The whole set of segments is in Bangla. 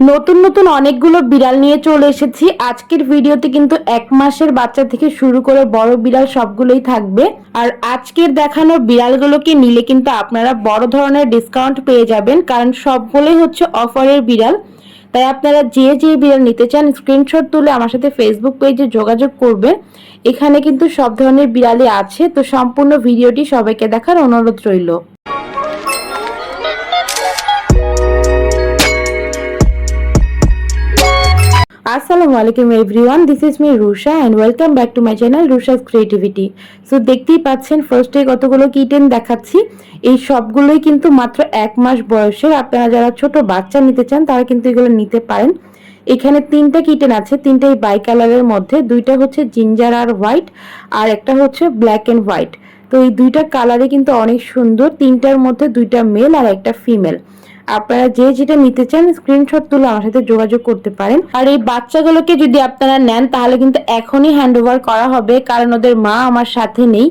নতুন নতুন অনেকগুলো বিড়াল নিয়ে চলে এসেছি। আজকের ভিডিওতে কিন্তু এক মাসের বাচ্চা থেকে শুরু করে বড় বিড়াল সবগুলোই থাকবে। আর আজকের দেখানো বিড়ালগুলোকে নিলে কিন্তু আপনারা বড় ধরনের ডিসকাউন্ট পেয়ে যাবেন, কারণ সবগুলোই হচ্ছে অফারের বিড়াল। তাই আপনারা যে যে বিড়াল নিতে চান স্ক্রিনশট তুলে আমার সাথে ফেসবুক পেজে যোগাযোগ করবেন। এখানে কিন্তু সব ধরনের বিড়ালই আছে। তো সম্পূর্ণ ভিডিওটি সবাইকে দেখার অনুরোধ রইল। আসসালামু আলাইকুম everyone this is me Rusha and welcome back to my channel Rusha's creativity so দেখতেই পাচ্ছেন ফার্স্টে কতগুলো কিটেন দেখাচ্ছি। এই সবগুলোই কিন্তু মাত্র এক মাস বয়সের। আপনারা যারা ছোট বাচ্চা নিতে চান, তারা কিন্তু এগুলো নিতে পারেন। এখানে তিনটা কিটেন আছে, তিনটাই বাই কালারের মধ্যে। দুইটা হচ্ছে জিঞ্জার আর হোয়াইট আর একটা হচ্ছে ব্ল্যাক অ্যান্ড হোয়াইট তো এই দুইটা কালারে কিন্তু অনেক সুন্দর। তিনটার মধ্যে দুইটা মেল আর একটা ফিমেল আপনারা যে যেটা নিতে চান স্ক্রিনশট তুলে আমার সাথে যোগাযোগ করতে পারেন। আর এই বাচ্চাগুলোকে যদি আপনারা নেন, তাহলে কিন্তু এখনই হ্যান্ড করা হবে, কারণ ওদের মা আমার সাথে নেই।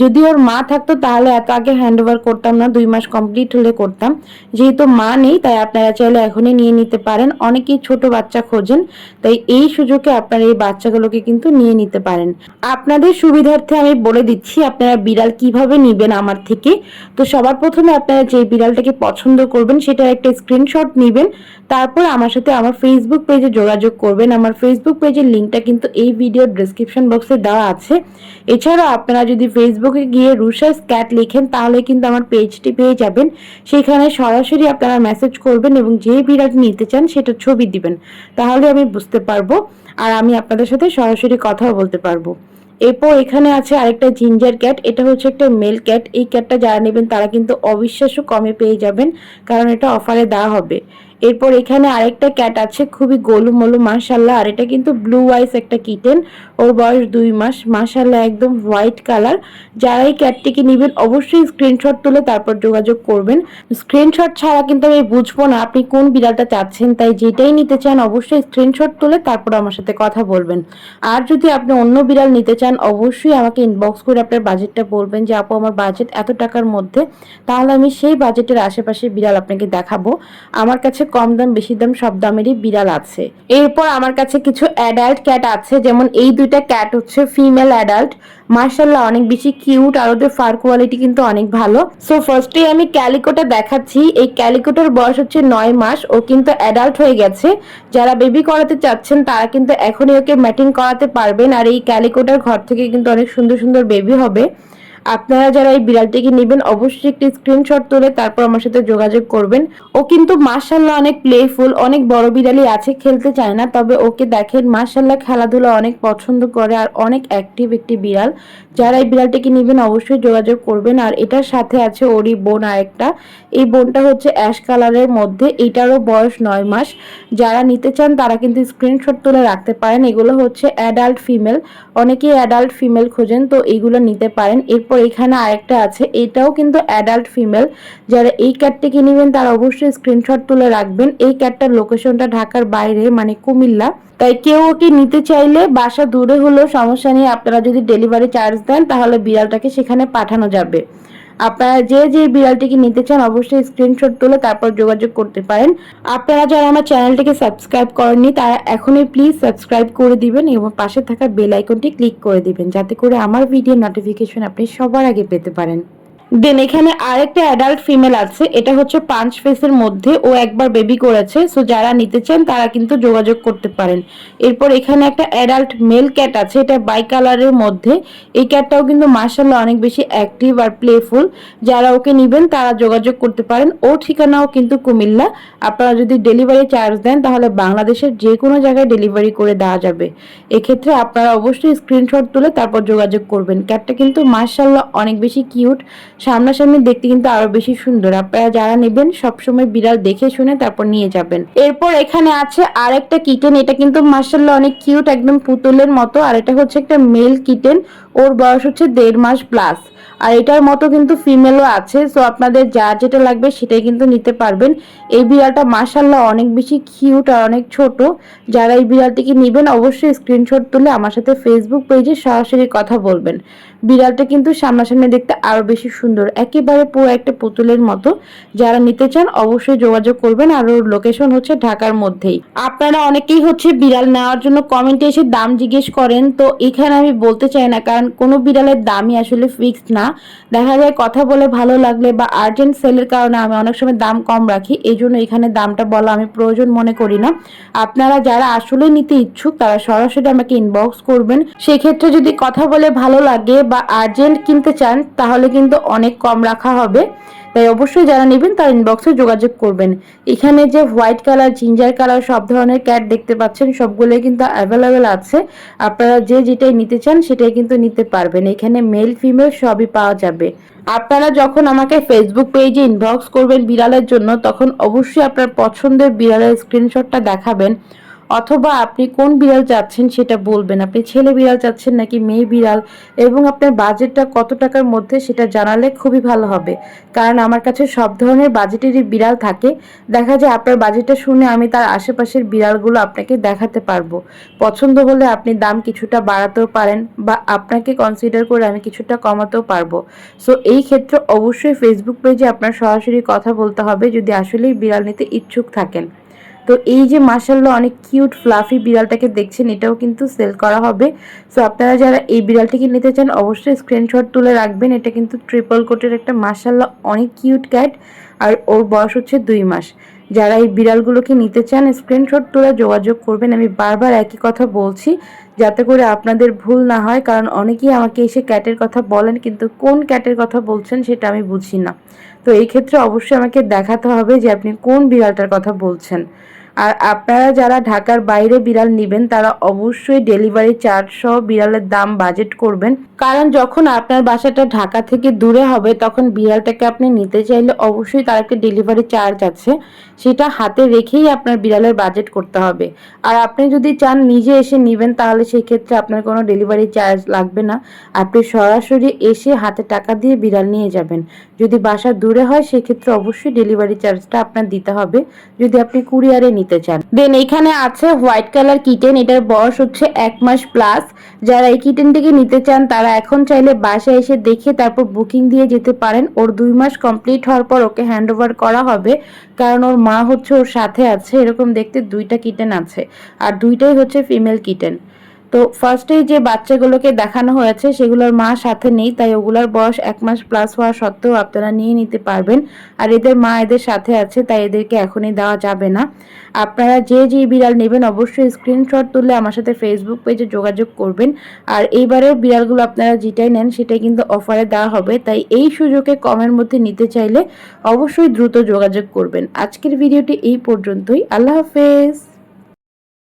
যদি ওর মা থাকতো, তাহলে এত আগে হ্যান্ড ওভার করতাম না, দুই মাস কমপ্লিট হলে করতাম। যেহেতু মা নেই, তাই আপনারা চাইলে এখনই নিয়ে নিতে পারেন। অনেকেই ছোট বাচ্চা খোঁজেন, তাই এই সুযোগে আপনারা এই বাচ্চাগুলোকে কিন্তু নিয়ে নিতে পারেন। আপনাদের সুবিধার্থে আমি বলে দিচ্ছি, আপনারা বিড়াল কীভাবে নিবেন আমার থেকে? তো সবার প্রথমে আপনারা যে বিড়ালটাকে পছন্দ করবেন সেটার একটা স্ক্রিনশট নেবেন, তারপর আমার সাথে আমার ফেসবুক পেজে যোগাযোগ করবেন। আমার ফেসবুক পেজের লিঙ্কটা কিন্তু এই ভিডিওর ডিসক্রিপশন বক্সে দেওয়া আছে। এছাড়াও আপনারা যদি ফেসবুকে গিয়ে রুশাস ক্যাট লিখেন, তাহলে কিন্তু আমার পেজটি পেয়ে যাবেন। সেখানে সরাসরি আপনারা মেসেজ করবেন এবং যে বিড়ালটি নিতে চান, সেটা ছবি দিবেন। তাহলে আমি বুঝতে পারব। আর আমি আপনাদের সাথে সরাসরি কথাও বলতে পারব। এরপর এখানে আছে আরেকটা জিঞ্জার ক্যাট এটা হচ্ছে একটা মেল ক্যাট এই ক্যাটটা যারা নেবেন, তারা কিন্তু অবিশ্বাস্য কমে পেয়ে যাবেন, কারণ এটা অফারে দেওয়া হবে। এরপর এখানে আরেকটা ক্যাট আছে, খুবই গোলুমলু মাশাল্লাহ আর এটা কিন্তু ব্লু আইস একটা কিটেন ওর বয়স দুই মাস। মাশাল্লাহ একদম হোয়াইট কালার যারা এই ক্যাটটিকে নেবেন, অবশ্যই স্ক্রিনশট তুলে তারপর যোগাযোগ করবেন। স্ক্রিনশট ছাড়া কিন্তু আমি বুঝব না আপনি কোন বিড়ালটা চাচ্ছেন। তাই যেটাই নিতে চান, অবশ্যই স্ক্রিনশট তুলে তারপর আমার সাথে কথা বলবেন। আর যদি আপনি অন্য বিড়াল নিতে চান, অবশ্যই আমাকে ইনবক্স করে আপনার বাজেটটা বলবেন যে, আপু, আমার বাজেট এত টাকার মধ্যে, তাহলে আমি সেই বাজেটের আশেপাশে বিড়াল আপনাকে দেখাবো। আমার কাছে কম দাম, বেশি দাম, সব দামেরই বিড়াল আছে। এরপর আমার কাছে কিছু অ্যাডাল্ট ক্যাট আছে, যেমন এই দুইটা ক্যাট হচ্ছে ফিমেল অ্যাডাল্ট মার্শাল্লাহ অনেক বেশি কিউট আর ওদের ফার কোয়ালিটি কিন্তু অনেক ভালো। সো ফার্স্টে আমি ক্যালিকোটা দেখাচ্ছি। এই ক্যালিকোটার বয়স হচ্ছে নয় মাস, ও কিন্তু অ্যাডাল্ট হয়ে গেছে। যারা বেবি করাতে চাচ্ছেন, তারা কিন্তু এখনই ওকে ম্যাটিং করাতে পারবেন। আর এই ক্যালিকোটার ঘর থেকে কিন্তু অনেক সুন্দর সুন্দর বেবি হবে। আপনারা যারা এই বিড়ালটিকে নেবেন, অবশ্যই একটি স্ক্রিনশট তুলে তারপর আমার সাথে যোগাযোগ করবেন। ও কিন্তু মার্শাল্লাহ অনেক প্লেফুল অনেক বড় বিড়ালই আছে, খেলতে চায় না, তবে ওকে দেখেন মার্শাল্লাহ খেলাধুলা অনেক পছন্দ করে আর অনেক অ্যাক্টিভ একটি বিড়াল। যারা এই বিড়ালটিকে নেবেন, অবশ্যই যোগাযোগ করবেন। আর এটার সাথে আছে ওরই বোন আরেকটা। এই বোনটা হচ্ছে অ্যাশ কালারের মধ্যে, এটারও বয়স নয় মাস। যারা নিতে চান, তারা কিন্তু স্ক্রিনশট তুলে রাখতে পারেন। এগুলো হচ্ছে অ্যাডাল্ট ফিমেল অনেকেই অ্যাডাল্ট ফিমেল খোঁজেন, তো এইগুলো নিতে পারেন। এরপর এখানে আরেকটা আছে, এটাও কিন্তু অ্যাডাল্ট ফিমেল যারা এই ক্যাটটিকে নেবেন, তারা অবশ্যই স্ক্রিনশট তুলে রাখবেন। এই ক্যাটটার লোকেশনটা ঢাকার বাইরে মানে কুমিল্লা। তাই কেউ ওকে নিতে চাইলে বাসা দূরে হলেও সমস্যা নেই। আপনারা যদি ডেলিভারি চার্জ দেন, তাহলে বিড়ালটাকে সেখানে পাঠানো যাবে। আপনারা যে যে বিড়ালটিকে নিতে চান, অবশ্যই স্ক্রিনশট তুলে তারপর যোগাযোগ করতে পারেন। আপনারা যারা আমার চ্যানেলটিকে সাবস্ক্রাইব করেননি, তারা এখনই প্লিজ সাবস্ক্রাইব করে দিবেন এবং পাশে থাকা বেল আইকনটি ক্লিক করে দিবেন, যাতে করে আমার ভিডিও নোটিফিকেশন আপনি সবার আগে পেতে পারেন। দেন এখানে আরেকটা অ্যাডাল্ট ফিমেল আছে, এটা হচ্ছে পাঁচ ফেসের মধ্যে, ও একবার বেবি করেছে সো যারা নিতে চান তারা কিন্তু যোগাযোগ করতে পারেন। এরপর এখানে একটা অ্যাডাল্ট মেল ক্যাট আছে, এটা বাই কালারের মধ্যে, এই ক্যাটটাও কিন্তু মার্শাল্লাহ অনেক বেশি অ্যাক্টিভ আর প্লেফুল যারা ওকে নিবেন, তারা যোগাযোগ করতে পারেন। ওর ঠিকানাও কিন্তু কুমিল্লা। আপনারা যদি ডেলিভারি চার্জ দেন, তাহলে বাংলাদেশের যে কোনো জায়গায় ডেলিভারি করে দেওয়া যাবে। এক্ষেত্রে আপনারা অবশ্যই স্ক্রিনশট তুলে তারপর যোগাযোগ করবেন। ক্যাটটা কিন্তু মার্শাল্লাহ অনেক বেশি কিউট সামনাসামনি দেখতে কিন্তু আরও বেশি সুন্দর। আপনারা যারা নেবেন সবসময় বিড়াল দেখে শুনে তারপর নিয়ে যাবেন। এরপর এখানে আছে আর একটা কিটেন এটা কিন্তু মার্শাল্লাহ অনেক কিউট একদম পুতুলের মতো। আর এটা হচ্ছে একটা মেল কিটেন ওর বয়স হচ্ছে দেড় মাস প্লাস আর এটার মতো কিন্তু ফিমেলও আছে সো আপনাদের যা যেটা লাগবে সেটাই কিন্তু নিতে পারবেন। এই বিড়ালটা মার্শাল্লাহ অনেক বেশি কিউট আর অনেক ছোট। যারা এই বিড়ালটিকে নেবেন, অবশ্যই স্ক্রিনশট তুলে আমার সাথে ফেসবুক পেজে সরাসরি কথা বলবেন। বিড়ালটা কিন্তু সামনাসামনি দেখতে আরও বেশি সুন্দর। একেবারে পুরো একটা পুতুলের মতো। যারা নিতে চান অবশ্যই যোগাযোগ করবেন। আর ওর লোকেশন হচ্ছে ঢাকার মধ্যেই। আপনারা অনেকেই হচ্ছে বিড়াল নেওয়ার জন্য কমেন্টে এসে দাম জিজ্ঞেস করেন। তো এখানে আমি বলতে চাই না, কারণ কোনো বিড়ালের দামই আসলে ফিক্সড না। দেখা যায় কথা বলে ভালো লাগলে বা আর্জেন্ট সেলের কারণে আমি অনেক সময় দাম কম রাখি। এই জন্য এখানে দামটা বলা আমি প্রয়োজন মনে করি না। আপনারা যারা আসলে নিতে ইচ্ছুক, তারা সরাসরি আমাকে ইনবক্স করবেন। সেক্ষেত্রে যদি কথা বলে ভালো লাগে বা আর্জেন্ট কিনতে চান, তাহলে কিন্তু অনেক কম রাখা হবে। তাই অবশ্যই যারা নেবেন, তার ইনবক্সে যোগাযোগ করবেন। এখানে যে হোয়াইট কালার জিঞ্জার কালার সব ধরনের ক্যাট দেখতে পাচ্ছেন, সবগুলোই কিন্তু অ্যাভেলেবেল আছে। আপনারা যে যেটাই নিতে চান, সেটাই কিন্তু নিতে পারবেন। এখানে মেল ফিমেল সবই পাওয়া যাবে। আপনারা যখন আমাকে ফেসবুক পেজে ইনবক্স করবেন বিড়ালের জন্য, তখন অবশ্যই আপনার পছন্দের বিড়ালের স্ক্রিনশটটা দেখাবেন। অথবা আপনি কোন বিড়াল চাচ্ছেন সেটা বলবেন। আপনি ছেলে বিড়াল চাচ্ছেন নাকি মেয়ে বিড়াল? এবং আপনার বাজেটটা কত টাকার মধ্যে সেটা জানালে খুবই ভালো হবে। কারণ আমার কাছে সব ধরনের বাজেটেরই বিড়াল থাকে। দেখা যায় আপনার বাজেটটা শুনে আমি তার আশেপাশের বিড়ালগুলো আপনাকে দেখাতে পারব। পছন্দ হলে আপনি দাম কিছুটা বাড়াতেও পারেন বা আপনাকে কনসিডার করে আমি কিছুটা কমাতেও পারব। সো এই ক্ষেত্রে অবশ্যই ফেসবুক পেজে আপনার সরাসরি কথা বলতে হবে। যদি আসলেই বিড়াল নিতে ইচ্ছুক থাকেন। তো এই যে মাসাল্লা অনেক কিউট ফ্লাফি বিড়ালটাকে দেখছেন, এটাও কিন্তু সেল করা হবে। সো আপনারা যারা এই বিড়ালটিকে নিতে চান, অবশ্যই স্ক্রিনশট তুলে রাখবেন। এটা কিন্তু ট্রিপল কোটের একটা মাসাল্লা অনেক কিউট ক্যাট আর ওর বয়স হচ্ছে দুই মাস। যারা এই বিড়ালগুলোকে নিতে চান স্ক্রিনশট তুলে যোগাযোগ করবেন। আমি বারবার একই কথা বলছি, যাতে করে আপনাদের ভুল না হয়, কারণ অনেকেই আমাকে এসে ক্যাটের কথা বলেন, কিন্তু কোন ক্যাটের কথা বলছেন সেটা আমি বুঝি না। তো এই ক্ষেত্রে অবশ্যই আমাকে দেখাতে হবে যে আপনি কোন বিড়ালটার কথা বলছেন। আর আপনারা যারা ঢাকার বাইরে বিড়াল নেবেন, তারা অবশ্যই ডেলিভারি চার্জ সহ বিড়ালের দাম বাজেট করবেন। কারণ যখন আপনার বাসাটা ঢাকা থেকে দূরে হবে, তখন বিড়ালটাকে আপনি নিতে চাইলে অবশ্যই তার একটা ডেলিভারি চার্জ আছে। সেটা হাতে রেখেই আপনার বিড়ালের বাজেট করতে হবে। আর আপনি যদি চান নিজে এসে নেবেন, তাহলে সেই ক্ষেত্রে আপনার কোনো ডেলিভারি চার্জ লাগবে না। আপনি সরাসরি এসে হাতে টাকা দিয়ে বিড়াল নিয়ে যাবেন। যদি বাসা দূরে হয়, সেক্ষেত্রে অবশ্যই ডেলিভারি চার্জটা আপনার দিতে হবে। যদি আপনি কুরিয়ারে নিতে চান। দেন এখানে আছে হোয়াইট কালার কিটেন এটার বয়স হচ্ছে এক মাস প্লাস যারা এই কিটেনটিকে নিতে চান, তারা এখন চাইলে বাসায় এসে দেখে তারপর বুকিং দিয়ে যেতে পারেন। ওর দুই মাস কমপ্লিট হওয়ার পর ওকে হ্যান্ড ওভার করা হবে। কারণ ওর মা হচ্ছে ওর সাথে আছে, এরকম দেখতে দুইটা কিটেন আছে। আর দুইটাই হচ্ছে ফিমেল কিটেন তো ফার্স্টে যে বাচ্চাগুলোকে দেখানো হয়েছে, সেগুলোর মা সাথে নেই, তাই ওগুলোর বয়স এক মাস প্লাস হওয়া সত্ত্বেও আপনারা নিয়ে নিতে পারবেন। আর এদের মা এদের সাথে আছে, তাই এদেরকে এখনই দেওয়া যাবে না। আপনারা যে যে বিড়াল নেবেন, অবশ্যই স্ক্রিনশট তুলে আমার সাথে ফেসবুক পেজে যোগাযোগ করবেন। আর এইবারের বিড়ালগুলো আপনারা যেটাই নেন, সেটাই কিন্তু অফারে দেওয়া হবে। তাই এই সুযোগে কমের মধ্যে নিতে চাইলে অবশ্যই দ্রুত যোগাযোগ করবেন। আজকের ভিডিওটি এই পর্যন্তই। আল্লাহ হাফেজ।